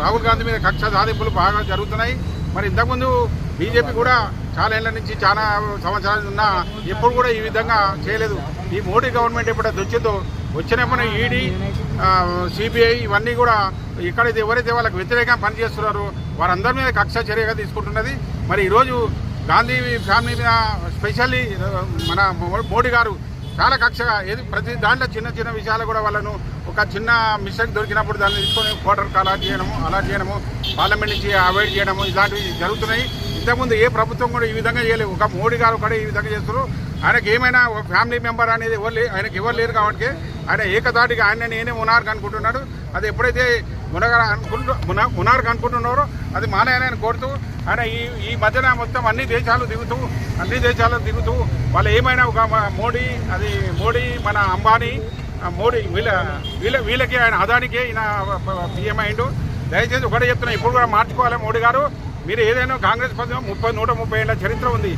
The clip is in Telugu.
రాహుల్ గాంధీ మీద కక్ష సాధింపులు బాగా జరుగుతున్నాయి. మరి ఇంతకుముందు బీజేపీ కూడా చాలా ఏళ్ళ నుంచి చాలా సంవత్సరాలు ఉన్నా ఎప్పుడు కూడా ఈ విధంగా చేయలేదు. ఈ మోడీ గవర్నమెంట్ ఎప్పుడైతే వచ్చిందో వచ్చినప్పుడు ఈడీ సిబిఐ ఇవన్నీ కూడా ఎక్కడైతే ఎవరైతే వాళ్ళకి వ్యతిరేకంగా పనిచేస్తున్నారో వారందరి మీద కక్ష చర్యగా తీసుకుంటున్నది. మరి ఈరోజు గాంధీ ఫ్యామిలీ మీద స్పెషల్లీ మన మోడీ గారు చాలా కక్షగా ఏది ప్రతి దాంట్లో చిన్న చిన్న విషయాలు కూడా వాళ్ళను ఒక చిన్న మిస్టేక్ దొరికినప్పుడు దాన్ని తీసుకొని కోటర్కి అలా చేయడము అలా చేయడము పార్లమెంట్ నుంచి అవాయిడ్ చేయడము ఇలాంటివి జరుగుతున్నాయి. ఇంతకుముందు ఏ ప్రభుత్వం కూడా ఈ విధంగా చేయలేదు. ఒక మోడీ గారు కూడా ఈ విధంగా చేస్తారు ఆయనకి ఏమైనా ఒక ఫ్యామిలీ మెంబర్ అనేది ఎవరు ఆయనకి ఎవరు లేరు కాబట్టి ఆయన ఏకదాటిగా ఆయన నేనే మునార్క్ అనుకుంటున్నాడు. అది ఎప్పుడైతే మునగారు అనుకుంటు మున మునార్క్ అనుకుంటున్నారో అది మానేయాలని కోరుతూ ఆయన ఈ ఈ మధ్యన మొత్తం అన్ని దేశాలు దిగుతూ అన్ని దేశాలు దిగుతూ వాళ్ళు ఏమైనా ఒక మోడీ అది మోడీ మన అంబానీ మోడీ వీళ్ళ వీళ్ళ వీళ్ళకి ఆయన అదానికే ఈయన పిఎం అయిండు. దయచేసి ఒకటే చెప్తున్నా ఇప్పుడు కూడా మార్చుకోవాలి మోడీ గారు. మీరు ఏదైనా కాంగ్రెస్ పదం ముప్పై నూట ముప్పై ఏళ్ళ చరిత్ర ఉంది.